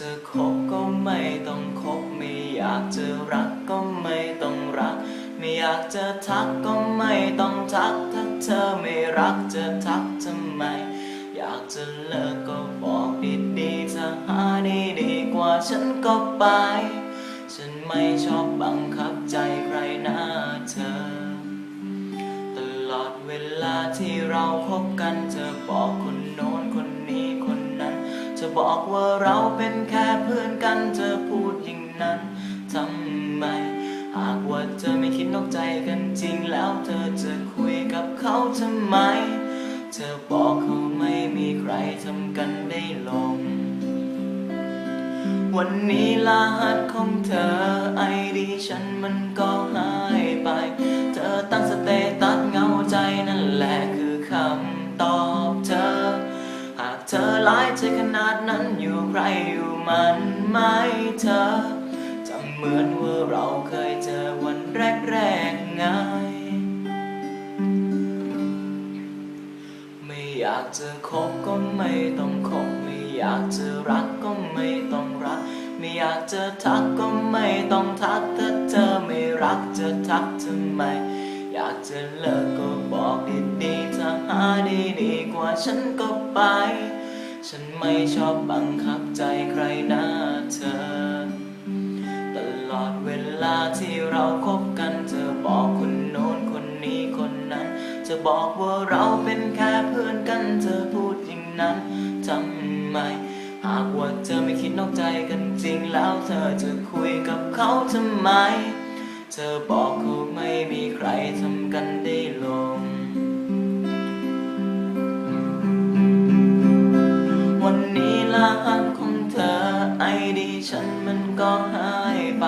จะคบก็ไม่ต้องคบ ไม่อยากจะรักก็ไม่ต้องรัก ไม่อยากจะทักก็ไม่ต้องทัก ถ้าเธอไม่รักจะทักทำไม อยากจะเลิกก็บอกดีๆถ้าหาดีดีกว่าฉันก็ไป ฉันไม่ชอบบังคับใจใครนะเธอ ตลอดเวลาที่เราคบกันเธอบอกคนโน้นคน บอกว่าเราเป็นแค่เพื่อนกันเธอพูดอย่างนั้นทำไม หากว่าเธอไม่คิดนอกใจกันจริงแล้วเธอจะคุยกับเขาทำไม เธอบอกเขาไม่มีใครทำกันได้ลง วันนี้รหัสของเธอไอดีฉันมันก็หายไป เธอตั้งสายใจขนาดนั้นอยู่ใครอยู่มันไหม่เธอจำเหมือนว่าเราเคยเจอวันแรกๆไง ไม่อยากจะคบก็ไม่ต้องคบ ไม่อยากจะรักก็ไม่ต้องรัก ไม่อยากจะทักก็ไม่ต้องทัก ถ้าเธอไม่รักจะทักทำไม อยากจะเลิกก็บอกดีๆถ้าหาดีดีๆกว่าฉันก็ไป ฉันไม่ชอบบังคับใจใครนะเธอ ตลอดเวลาที่เราคบกันเธอบอกคนโน้นคนนี้คนนั้น จะบอกว่าเราเป็นแค่เพื่อนกันเธอพูดอย่างนั้นทำไม หากว่าเธอไม่คิดนอกใจกันจริงแล้วเธอจะคุยกับเขาทำไม เธอบอกเขาไม่มีใครทำกันได้ ฉันมันก็หายไป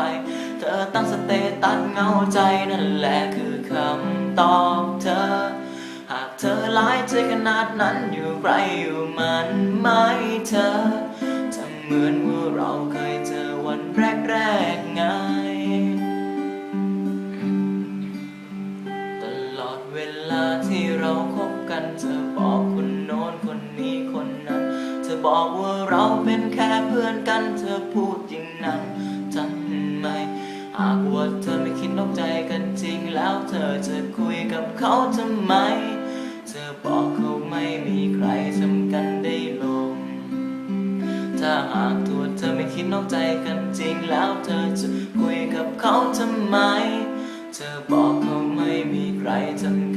เธอตั้งสเตตัสเงาใจนั่นแหละคือคำตอบเธอ หากเธอร้ายใจขนาดนั้นอยู่ไรอยู่มันไหม่เธอทำเหมือนว่าเราเคยเจอวันแรกๆไง ตลอดเวลาที่เราคบกันเธอบอกคนโน้นคนนี้คนนั้น เธอบอกว่าเราเป็นแค่เพื่อนกันเธอพูด นั้นทำไมหากว่าเธอไม่คิดนอกใจกันจริง แล้วเธอจะคุยกับเขาทำไม เธอบอกเขาไม่มีใครทำกันได้ลง ถ้าหากตัวเธอไม่คิดนอกใจกันจริง แล้วเธอจะคุยกับเขาทำไม เธอบอกเขาไม่มีใครทำ